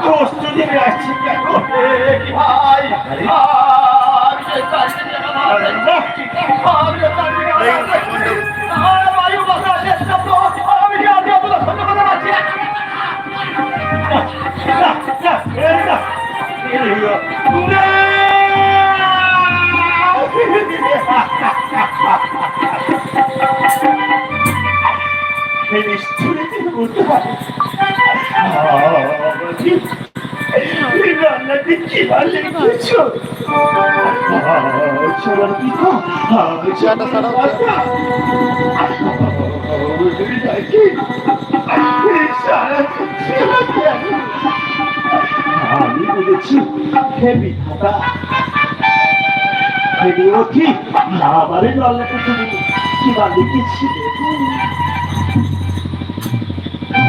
প্রস্তুতি নিয়ে আসছি ভাই আর বলতে পারে। রান্নাতে কি ভালো লেগেছো? আহ, পিঠা? আমি বলেছি হেবি খাতা হেবি ওঠি আবারে লল্লাটা তুমি কি বালিকে ছিলে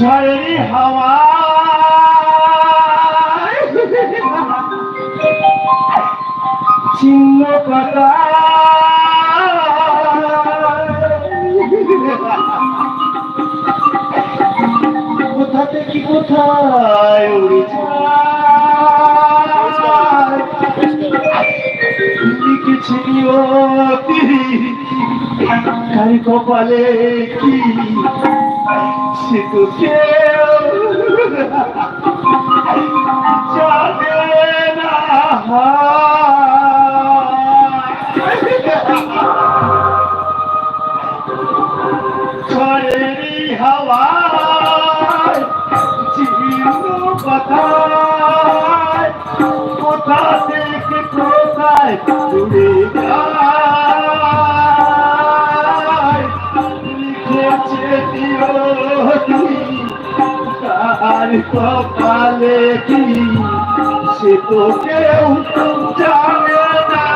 ঝড়েরই হাওয়া। চিহ্ন পাতা কোথা থেকে কোথায় উড়ে ও কপালে কি সে তো কেউ জানে না চিহ্ন কথায় কোথা থেকে কোথায় কপালে কি? সে তো কেউ জানে না।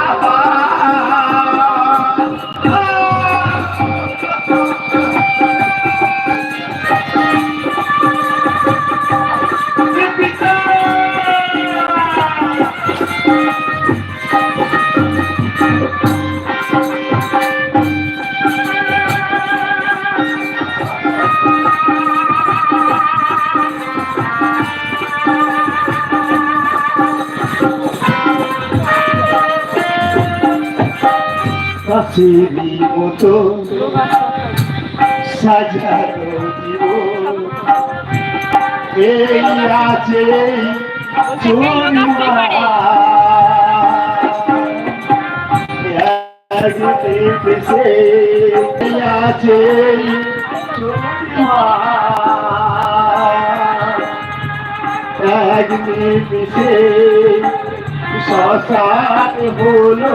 কাছেরই মতো সাজানো এই আছে আছে এক নিমিষে শ্মশান হলো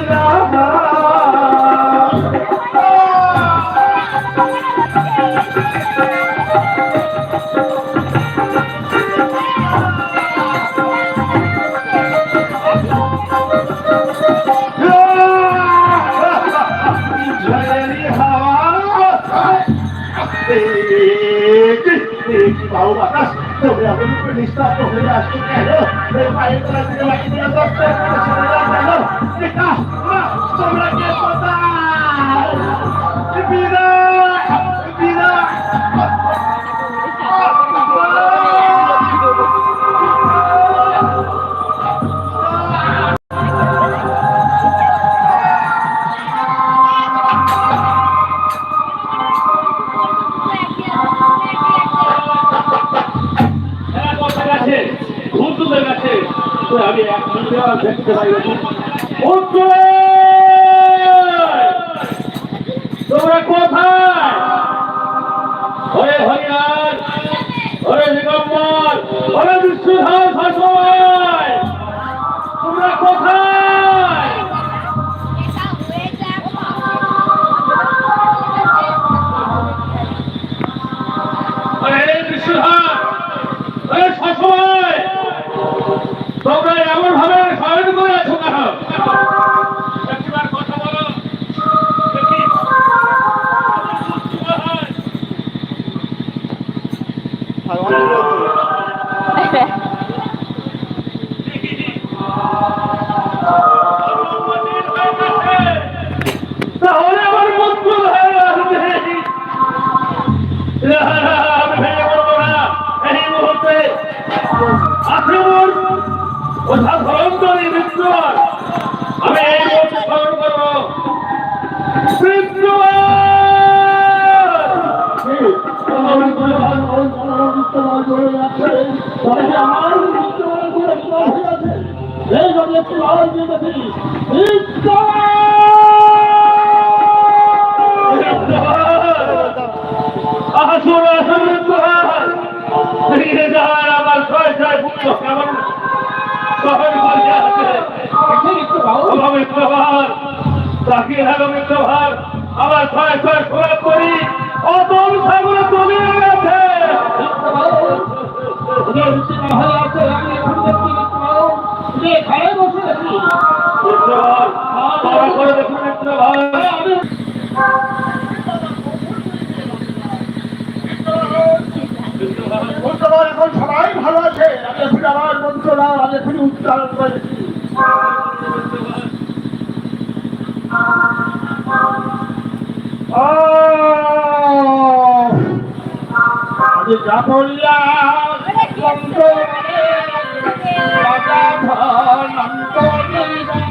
না বাবু বাতাস তোমরা এখন একটু নিস্তার হয়ে আসছো কেন এই পায়ের তলা থেকে মাটি দিয়ে দত্ত তোমরা কে কোথায় তোমরা কোথায়? ওরে হরিয়ার ওরে দিগম্বর ওরে বিষ্ণুধার! ও সাধারণতরী মৃত্যুর আমি এই মুহূর্তে স্মরণ করব আসুন অভাবে প্রভার তাকে হলো মিত্রভার আমার ছয় ছয় খোরাক করি অতল সাগর তলিয়ে গেছে। মিত্রভার মিত্রভার এখন সবাই ভালো আছে। আমি এখন আমার বন্ধুরা আমি এখন উচ্চারণ করেছি। আমি যা বললাম বন্ধ রাজা ধন মন্ত্র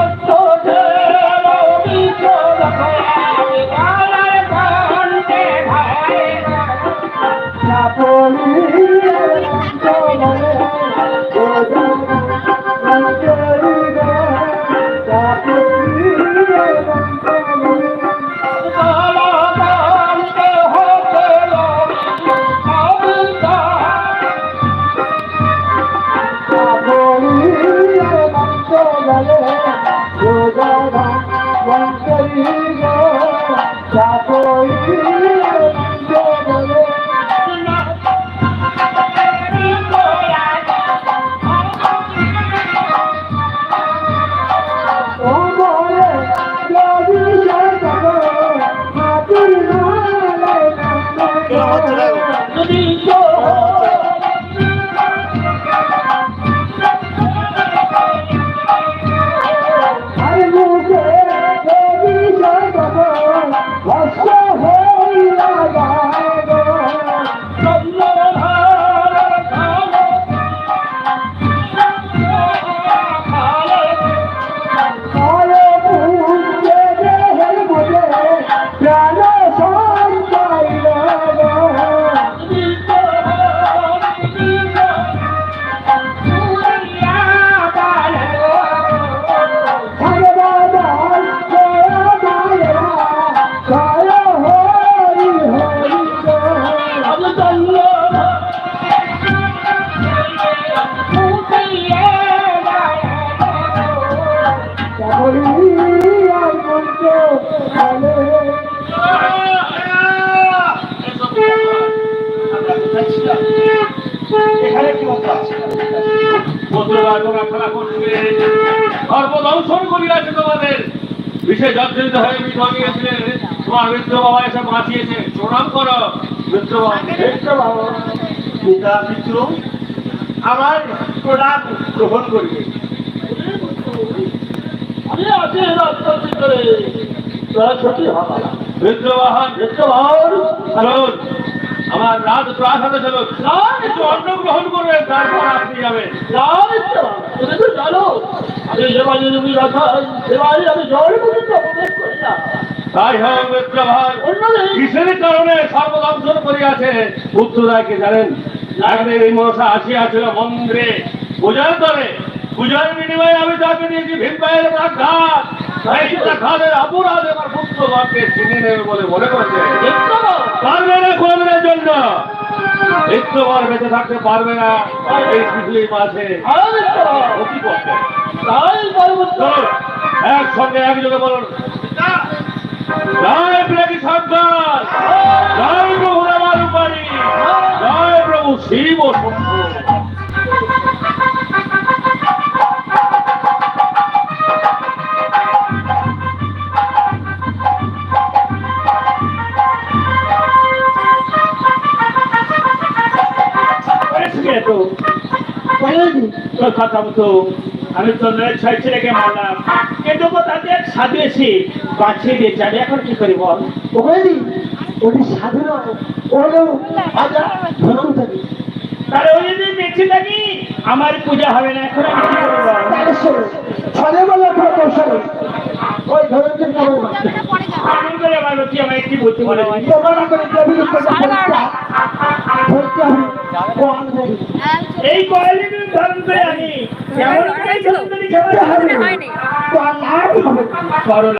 তোমরা খেলা করবে। সর্বদংশন করিয়াছে তোমাদের। বিশেষ জর্জরিত হয়ে মৃত তোমার মিত্র বাবা এসে বাঁচিয়েছে। প্রণাম করো মিত্র বাবা। পিতা মিত্র আমার প্রণাম গ্রহণ করবে। আমি আছি হবা চলুন। আমার রাজ প্রাসাদে চলুন একটু অন্ন গ্রহণ করবেন তারপর আপনি যাবেন। তুমি তো জানো আমি সেবাই তুমি রাখা সেবাই আমি জল পর্যন্ত প্রবেশ করি না। তাই হোক কিসের কারণে সর্বদংশন করিয়াছে? পুত্ররায়কে জানেন এই মনসা আসিয়াছিল মন্দিরে। পূজার করে পূজার বিনিময়ে আমি তাকে দিয়েছি তাই অপরাধ আমার পুত্রগণকে চিনে নেবে বলে মনে করছে। পারবে না কোনদিনের জন্য। বেঁচে থাকতে পারবে না এই পৃথিবীর মাঝে। ক্ষতি করতে তাই পরবর্তী চলুন একসঙ্গে একযোগে বলুন। জয় প্রেমী সন্তান জয় প্রভু রামার রূপারি জয় প্রভু শিব শম্ভু তোর কথা মতো আমি তো ছয় ছেলেকে মারলাম। কিন্তু তাদের সাজিয়েছি। বাঁচিয়ে দিয়েছে আমি এখন কি করি বল? ওখানে ওটি সাধু নয় ও হলো রাজা ধনন্তরী তাহলে ওই যদি বেঁচে থাকি আমার পূজা হবে না এখন আমি কি করব? বল? তাহলে শোনো ছলে। বলে কৌশলে ওই ধনন্তরী কেমন করে আমার লোক আমার একটি বুদ্ধি উপরে পরীক্ষা ধরতে হবে। এই কয়েলি তুমি ধারণ করে আনি কেমন করে এই ধরুন তো হবে